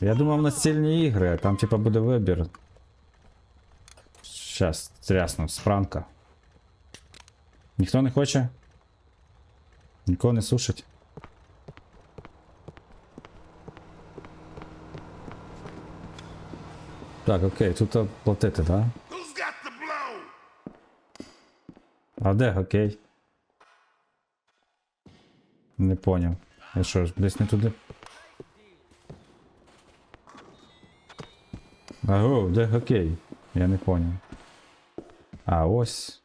Я думав настільні ігри, а там типа буде вибір. Щас, трясно, спранка. Ніхто не хоче? Нікого не сушить? Так, окей, тут платити, так? Да? А де окей? Не поняв. Я що ж, десь не туди? Аго, де окей? Я не поняв. А, ось.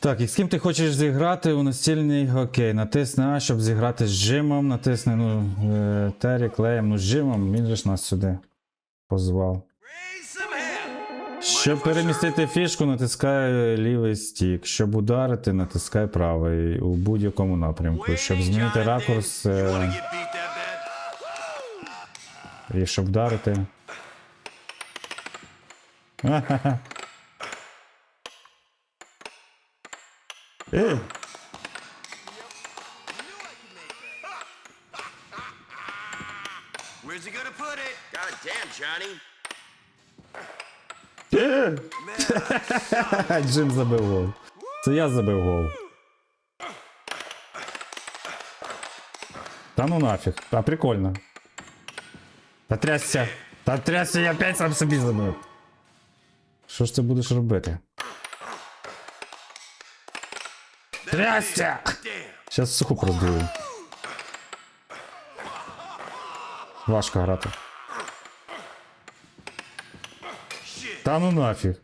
Так, і з ким ти хочеш зіграти у настільний хокей? Натисни А, щоб зіграти з Джимом, натисни ну, е, Террі Клеєм, ну з Джимом, він же ж нас сюди позвав. Щоб перемістити фішку, натискай лівий стік. Щоб ударити, натискай правий у будь-якому напрямку. Щоб змінити ракурс е, bad? вдарити. Ей! Where's he gonna put it? God damn, Johnny. Е! Джим забив гол. Це я забив гол. Та ну нафіг. А прикольно. Та трясся. Я опять сам собі забив. Що ж ти будеш робити? Трясся! Зараз суп розділю. Важко грати. Та ну нафіг.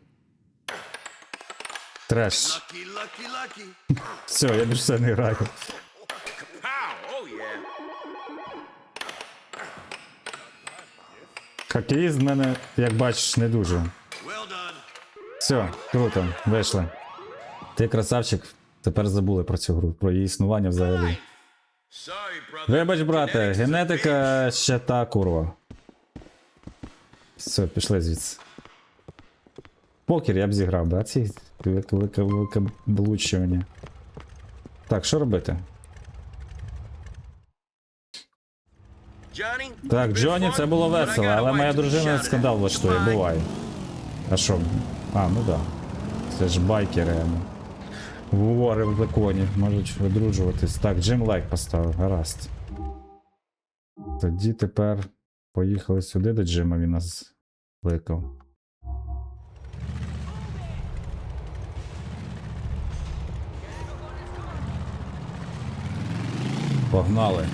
Треш. Все, я більше не граю. Хокеїст в мене, як бачиш, не дуже. Все, круто, вийшли. Ти красавчик, тепер забули про цю гру, про її існування взагалі. Вибач, брате, генетика ще та курва. Все, пішли звідси. Покер я б зіграв, да? Ці велике велике. Так, що робити? Так, Джоні, це було весело, але моя дружина скандал влаштує, буває. А що? А, ну да. Це ж байкери. Вори в законі, можуть одружуватись. Так, Джим лайк поставив, гаразд. Тоді тепер поїхали сюди до Джима, він нас кликав. Погнали.